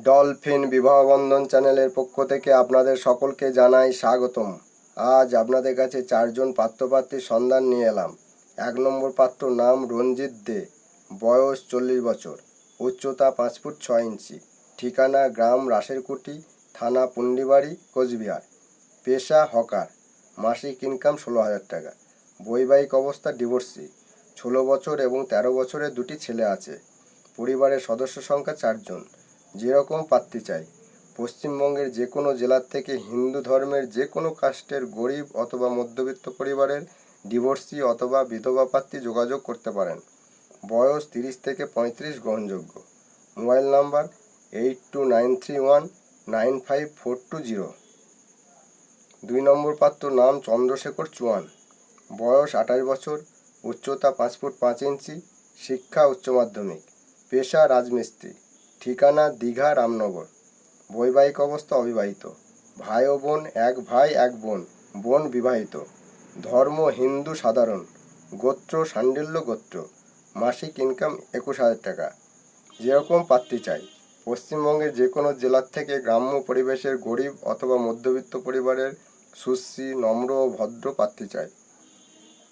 Dolphin Bibahabandhan চ্যানেলের পক্ষ থেকে আপনাদের সকলকে জানাই স্বাগতম। আজ আপনাদের কাছে চারজন পাত্রপাত্রীর সন্ধান নিয়ে এলাম। এক নম্বর পাত্র নাম রঞ্জিত দে, বয়স চল্লিশ বছর, উচ্চতা পাঁচ ফুট ছয় ইঞ্চি, ঠিকানা গ্রাম রাসেরকুটি থানা পুন্ডিবাড়ি, কোচবিহার। পেশা হকার, মাসিক ইনকাম ষোলো হাজার টাকা, বৈবাহিক অবস্থা ডিভোর্সি, ষোলো বছর এবং তেরো বছরের দুটি ছেলে আছে, পরিবারের সদস্য সংখ্যা চারজন। যেরকম পাত্রী চাই। পশ্চিমবঙ্গের যে কোনো জেলার থেকে হিন্দু ধর্মের যে কোনো কাস্টের গরিব অথবা মধ্যবিত্ত পরিবারের ডিভোর্সি অথবা বিধবা পাত্রী যোগাযোগ করতে পারেন। বয়স তিরিশ থেকে পঁয়ত্রিশ গ্রহণযোগ্য। Mobile number eight two nine three one nine five four two zero. দুই নম্বর পাত্র নাম চন্দ্রশেখর চুয়ান। বয়স আঠাশ বছর, উচ্চতা পাঁচ ফুট পাঁচ ইঞ্চি, শিক্ষা উচ্চ মাধ্যমিক, পেশা রাজমিস্ত্রি। ঠিকানা দীঘা রামনগর। বৈবাহিক অবস্থা অবিবাহিত। ভাই ও বোন, এক ভাই, এক বোন বোন বিবাহিত। ধর্ম হিন্দু সাধারণ। গোত্র সান্ডিল্য গোত্র। মাসিক ইনকাম একুশ হাজার টাকা। যেরকম পাত্রী চাই। পশ্চিমবঙ্গের যে কোনো জেলার থেকে গ্রাম্য পরিবেশের গরিব অথবা মধ্যবিত্ত পরিবারের সুশ্রী, নম্র ও ভদ্র পাত্রী চাই।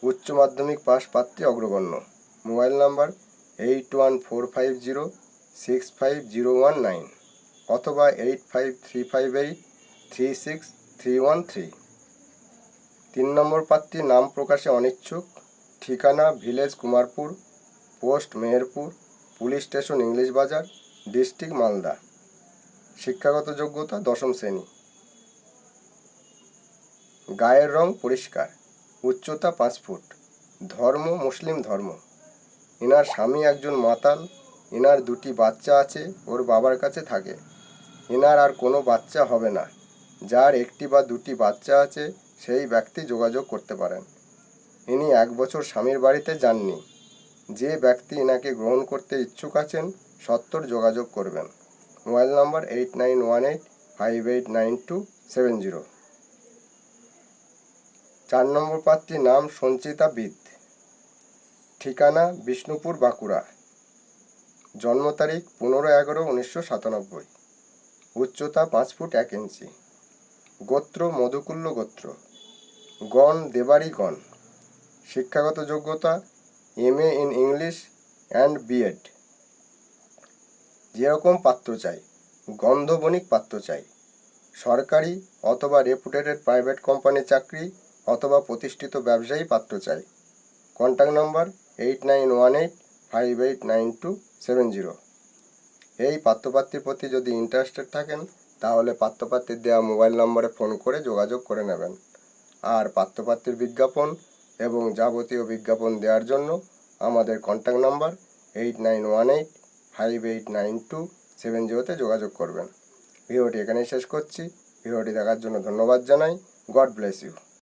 উচ্চ মাধ্যমিক পাস পাত্রী অগ্রগণ্য। Mobile number eight one four five zero six five zero one nine অথবা eight five three five eight three six three one three তিন নম্বর পাত্রী নাম প্রকাশে অনিচ্ছুক। ঠিকানা village Kumarpur, post Meherpur, police station English Bazar, district Malda. শিক্ষাগত যোগ্যতা দশম শ্রেণি। গায়ের রং পরিষ্কার, উচ্চতা পাঁচ ফুট, ধর্ম মুসলিম ধর্ম। এনার স্বামী একজন মাতাল এনার দুটি বাচ্চা আছে, ওর বাবার কাছে থাকে। এনার আর কোনো বাচ্চা হবে না। যার একটি বা দুটি বাচ্চা আছে, সেই ব্যক্তি যোগাযোগ করতে পারেন। ইনি এক বছর স্বামীর বাড়িতে যাননি। যে ব্যক্তি এনাকে গ্রহণ করতে ইচ্ছুক আছেন, সত্তর যোগাযোগ করবেন। মোবাইল নম্বর eight nine one eight, five eight nine two seven zero. চার নম্বর পাত্রীর নাম সঞ্চিতা বিদ। ঠিকানা বিষ্ণুপুর বাঁকুড়া। জন্ম তারিখ পনেরো এগারো উনিশশো সাতানব্বই। উচ্চতা পাঁচ ফুট এক ইঞ্চি। গোত্র মধুকুল্ল গোত্র। গণ দেবারি গণ। শিক্ষাগত যোগ্যতা M A in English and B Ed যেরকম পাত্র চাই, গন্ধবণিক পাত্র চাই। সরকারি অথবা রেপুটেডেড প্রাইভেট কোম্পানির চাকরি অথবা প্রতিষ্ঠিত ব্যবসায়ী পাত্র চাই। Contact number eight nine one eight five eight nine two seven zero এই পাত্রপাত্রীর প্রতি যদি ইন্টারেস্টেড থাকেন, তাহলে পাত্রপাত্রীর দেওয়া মোবাইল নম্বরে ফোন করে যোগাযোগ করে নেবেন। আর পাত্রপাত্রীর বিজ্ঞাপন এবং যাবতীয় বিজ্ঞাপন দেওয়ার জন্য আমাদের contact number eight nine one eight five eight nine two seven জিরোতে যোগাযোগ করবেন। ভিডিওটি এখানেই শেষ করছি। ভিডিওটি দেখার জন্য ধন্যবাদ জানাই। God bless you